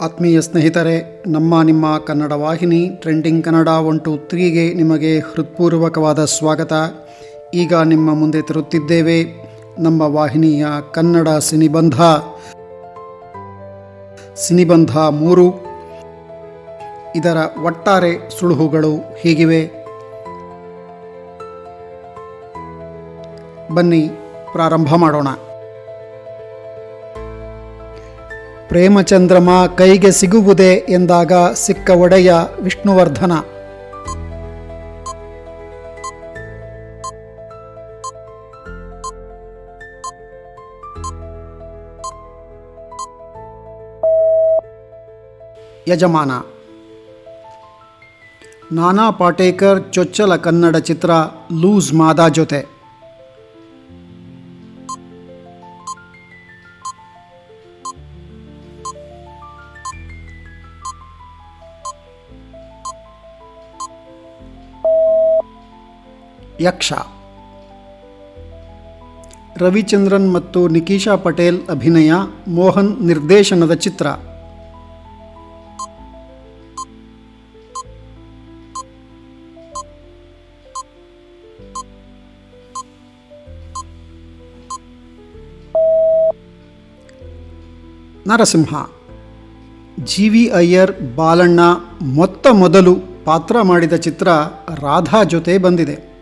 ಆತ್ಮೀಯ ಸ್ನೇಹಿತರೆ, ನಮ್ಮ ನಿಮ್ಮ ಕನ್ನಡ ವಾಹಿನಿ ಟ್ರೆಂಡಿಂಗ್ ಕನ್ನಡ ಒನ್ ಟು ತ್ರೀಗೆ ನಿಮಗೆ ಹೃತ್ಪೂರ್ವಕವಾದ ಸ್ವಾಗತ. ಈಗ ನಿಮ್ಮ ಮುಂದೆ ತರುತ್ತಿದ್ದೇವೆ ನಮ್ಮ ವಾಹಿನಿಯ ಕನ್ನಡ ಸಿನಿಬಂಧ. ಸಿನಿಬಂಧ ಮೂರು. ಇದರ ಒಟ್ಟಾರೆ ಸುಳುಹುಗಳು ಹೀಗಿವೆ. ಬನ್ನಿ, ಪ್ರಾರಂಭ ಮಾಡೋಣ. ಪ್ರೇಮಚಂದ್ರಮ ಕೈಗೆ ಸಿಗುವುದೇ ಎಂದಾಗ ಸಿಕ್ಕ ಒಡೆಯ ವಿಷ್ಣುವರ್ಧನ. ಯಜಮಾನ, ನಾನಾ ಪಾಟೇಕರ್ ಚೊಚ್ಚಲ ಕನ್ನಡ ಚಿತ್ರ ಲೂಸ್ ಮಾದಾ ಜೊತೆ. ಯಕ್ಷ. ರವಿಚಂದ್ರನ್ ಮತ್ತು ನಿಕೀಶಾ ಪಟೇಲ್ ಅಭಿನಯ ಮೋಹನ್ ನಿರ್ದೇಶನದ ಚಿತ್ರ. ನರಸಿಂಹ. ಜಿ ವಿ ಅಯ್ಯರ್ ಬಾಲಣ್ಣ ಮೊತ್ತ ಮೊದಲು ಪಾತ್ರ ಮಾಡಿದ ಚಿತ್ರ ರಾಧಾ ಜೊತೆ ಬಂದಿದೆ.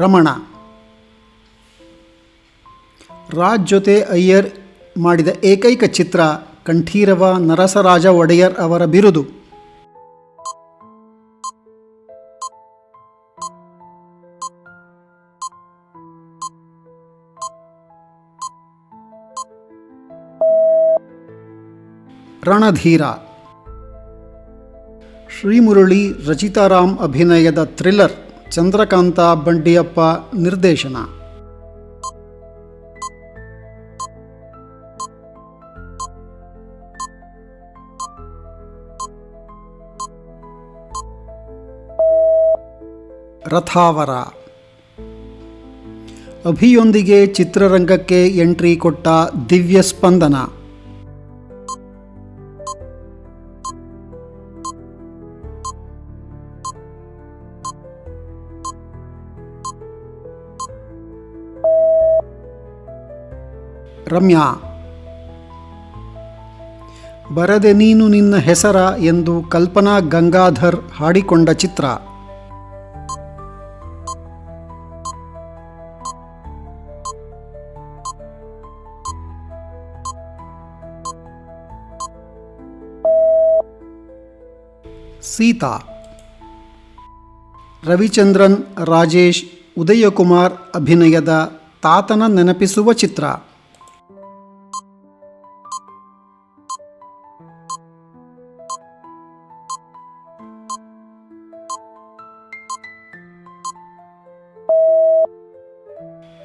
ರಮಣ. ರಾಜ್ ಜೊತೆ ಅಯ್ಯರ್ ಮಾಡಿದ ಏಕೈಕ ಚಿತ್ರ ಕಂಠೀರವ ನರಸರಾಜ ಒಡೆಯರ್ ಅವರ ಬಿರುದು. ರಣಧೀರ. ಶ್ರೀಮುರಳಿ ರಚಿತಾರಾಮ್ ಅಭಿನಯದ ಥ್ರಿಲ್ಲರ್. ಚಂದ್ರಕಾಂತ ಬಂಡಿಯಪ್ಪ ನಿರ್ದೇಶನ. ರಥಾವರ. ಅಭಿಯೊಂದಿಗೆ ಚಿತ್ರರಂಗಕ್ಕೆ ಎಂಟ್ರಿ ಕೊಟ್ಟ ದಿವ್ಯ ಸ್ಪಂದನ. ರಮ್ಯಾ. ಬರದೆ ನೀನು ನಿನ್ನ ಹೆಸರ ಎಂದು ಕಲ್ಪನಾ ಗಂಗಾಧರ್ ಹಾಡಿಕೊಂಡ ಚಿತ್ರ. ಸೀತಾ. ರವಿಚಂದ್ರನ್ ರಾಜೇಶ್ ಉದಯಕುಮಾರ್ ಅಭಿನಯದ ತಾತನ ನೆನಪಿಸುವ ಚಿತ್ರ.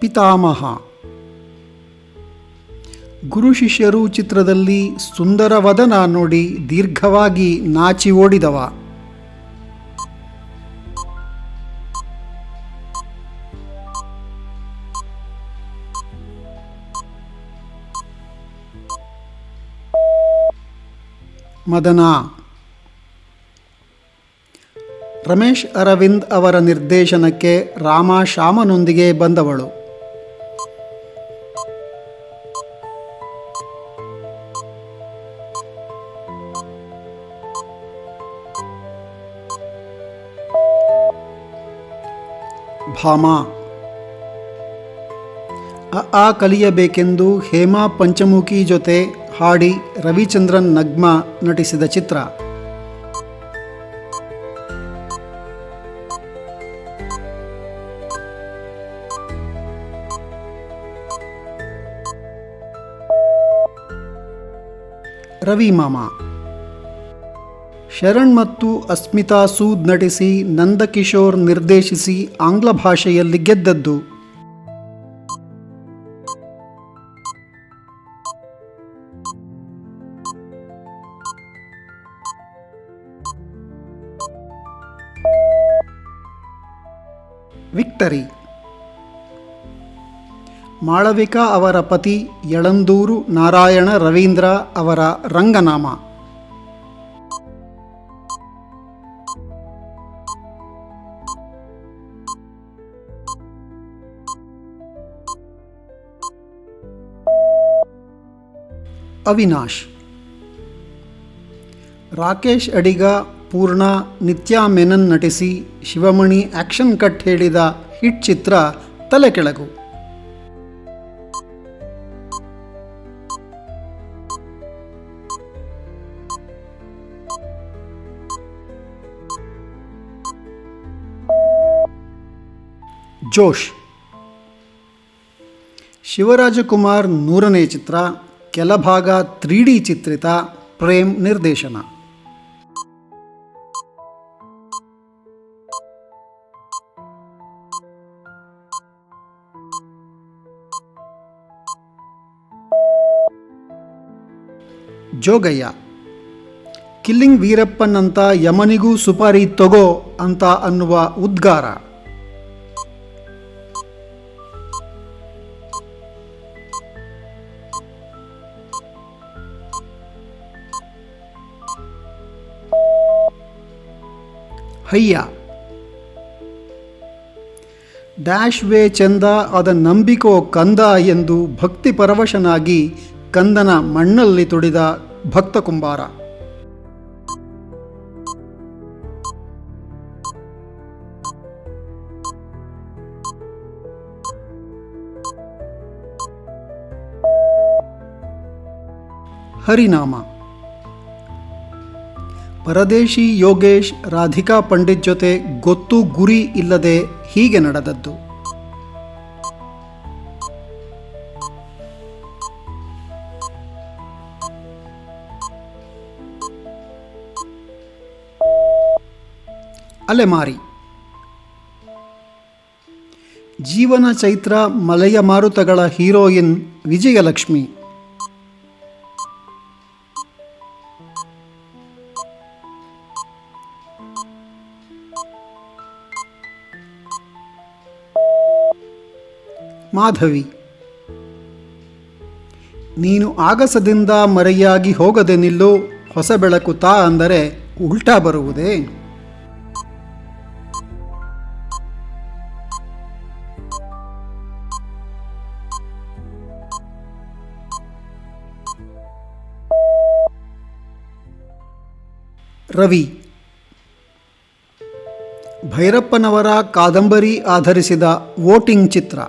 ಪಿತಾಮಹ. ಗುರು ಶಿಷ್ಯರು ಚಿತ್ರದಲ್ಲಿ ಸುಂದರವದನ ನೋಡಿ ದೀರ್ಘವಾಗಿ ನಾಚಿ ಓಡಿದವ. ಮದನ. ರಮೇಶ್ ಅರವಿಂದ್ ಅವರ ನಿರ್ದೇಶನಕ್ಕೆ ರಾಮ ಶ್ಯಾಮನೊಂದಿಗೆ ಬಂದವಳು. ಭಾಮ. ಆ ಕಲಿಯಬೇಕೆಂದು ಹೇಮಾ ಪಂಚಮುಖಿ ಜೊತೆ ಹಾಡಿ ರವಿಚಂದ್ರನ್ ನಗ್ಮ ನಟಿಸಿದ ಚಿತ್ರ. ರವಿ ಮಾಮ. ಶರಣ್ ಮತ್ತು ಅಸ್ಮಿತಾ ಸೂದ್ ನಟಿಸಿ ನಂದಕಿಶೋರ್ ನಿರ್ದೇಶಿಸಿ ಆಂಗ್ಲ ಭಾಷೆಯಲ್ಲಿ ಗೆದ್ದದ್ದು. ವಿಕ್ಟರಿ. ಮಾಳವಿಕಾ ಅವರ ಪತಿ ಯಳಂದೂರು ನಾರಾಯಣ ರವೀಂದ್ರ ಅವರ ರಂಗನಾಮ. ಅವಿನಾಶ್. ರಾಕೇಶ್ ಅಡಿಗ ಪೂರ್ಣ, ನಿತ್ಯಾ ಮೆನನ್ ನಟಿಸಿ ಶಿವಮಣಿ ಆಕ್ಷನ್ ಕಟ್ ಹೇಳಿದ ಹಿಟ್ ಚಿತ್ರ ತಲೆ ಕೆಳಗು. ಜೋಶ್. ಶಿವರಾಜಕುಮಾರ್ ನೂರನೇ ಚಿತ್ರ ಕೆಲ ಭಾಗ ತ್ರೀ ಡಿ ಚಿತ್ರಿತ ಪ್ರೇಮ್ ನಿರ್ದೇಶನ. ಜೋಗಯ್ಯ, ಕಿಲ್ಲಿಂಗ್ ವೀರಪ್ಪನ್ ಅಂತ ಯಮನಿಗೂ ಸುಪಾರಿ ತಗೋ ಅಂತ ಅನ್ನುವ ಉದ್ಗಾರ. ಹಯ್ಯ. ಡ್ಯಾಶ್ ವೇ ಚಂದ ಅದ ನಂಬಿಕೋ ಕಂದ ಎಂದು ಭಕ್ತಿ ಪರವಶನಾಗಿ ಕಂದನ ಮಣ್ಣಲ್ಲಿ ತೊಡಿದ ಭಕ್ತ ಕುಂಬಾರ. ಹರಿನಾಮ. ಪರದೇಶಿ ಯೋಗೇಶ್ ರಾಧಿಕಾ ಪಂಡಿತ್ ಜೊತೆ ಗೊತ್ತು ಗುರಿ ಇಲ್ಲದೆ ಹೀಗೆ ನಡೆದದ್ದು. ಅಲೆಮಾರಿ. ಜೀವನ ಚೈತ್ರ ಮಲೆಯ ಮಾರುತಗಳ ಹೀರೋಯಿನ್ ವಿಜಯಲಕ್ಷ್ಮಿ. ಮಾಧವಿ, ನೀನು ಆಗಸದಿಂದ ಮರೆಯಾಗಿ ಹೋಗದೆ ನಿಲ್ಲು ಹೊಸ ಬೆಳಕು ತಾ ಅಂದರೆ ಉಲ್ಟಾ ಬರುವುದೇ? ರವಿ, ಭೈರಪ್ಪನವರ ಕಾದಂಬರಿ ಆಧರಿಸಿದ ವೋಟಿಂಗ್ ಚಿತ್ರ.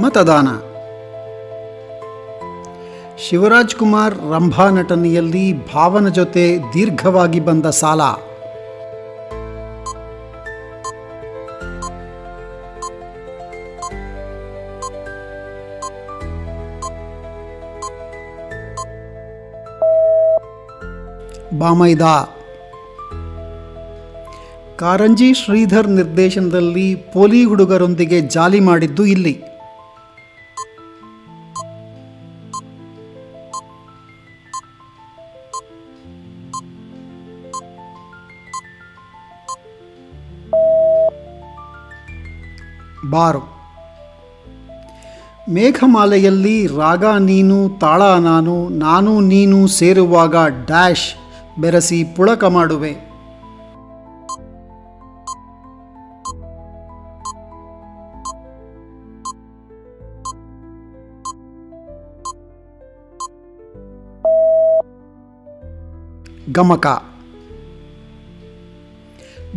ಮತದಾನ. ಶಿವರಾಜ್ ಕುಮಾರ್ ರಂಭಾ ನಟನೆಯಲ್ಲಿ ಭಾವನ ಜೊತೆ ದೀರ್ಘವಾಗಿ ಬಂದ ಸಾಲ. ಬಾಮೈದಾ. ಕಾರಂಜಿ ಶ್ರೀಧರ್ ನಿರ್ದೇಶನದಲ್ಲಿ ಪೋಲಿ ಹುಡುಗರೊಂದಿಗೆ ಜಾಲಿ ಮಾಡಿದ್ದು ಇಲ್ಲಿ. ಬಾರು. ಮೇಘಮಾಲೆಯಲ್ಲಿ ರಾಗ ನೀನು ತಾಳ ನಾನು ನಾನು ನೀನು ಸೇರುವಾಗ ಡ್ಯಾಶ್ ಬೆರೆಸಿ ಪುಳಕ ಮಾಡುವೆ. ಗಮಕ.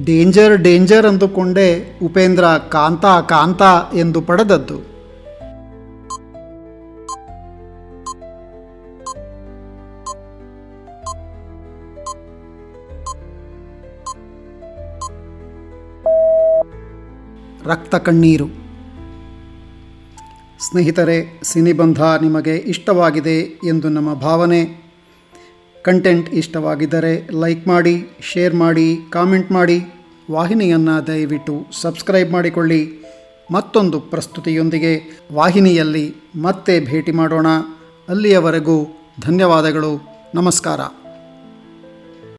ಡೇಂಜರ್ ಡೇಂಜರ್ ಅಂದುಕೊಂಡೇ ಉಪೇಂದ್ರ ಕಾಂತ ಕಾಂತ ಎಂದು ಪಡೆದದ್ದು. ರಕ್ತ ಕಣ್ಣೀರು. ಸ್ನೇಹಿತರೆ, ಸಿನಿಬಂಧ ನಿಮಗೆ ಇಷ್ಟವಾಗಿದೆ ಎಂದು ನಮ್ಮ ಭಾವನೆ ಕಂಟೆಂಟ್ ಇಷ್ಟವಾಗಿದ್ದರೆ ಲೈಕ್ ಮಾಡಿ, ಶೇರ್ ಮಾಡಿ, ಕಾಮೆಂಟ್ ಮಾಡಿ. ವಾಹಿನಿಯನ್ನು ದಯವಿಟ್ಟು ಸಬ್ಸ್ಕ್ರೈಬ್ ಮಾಡಿಕೊಳ್ಳಿ. ಮತ್ತೊಂದು ಪ್ರಸ್ತುತಿಯೊಂದಿಗೆ ವಾಹಿನಿಯಲ್ಲಿ ಮತ್ತೆ ಭೇಟಿ ಮಾಡೋಣ. ಅಲ್ಲಿಯವರೆಗೂ ಧನ್ಯವಾದಗಳು. ನಮಸ್ಕಾರ.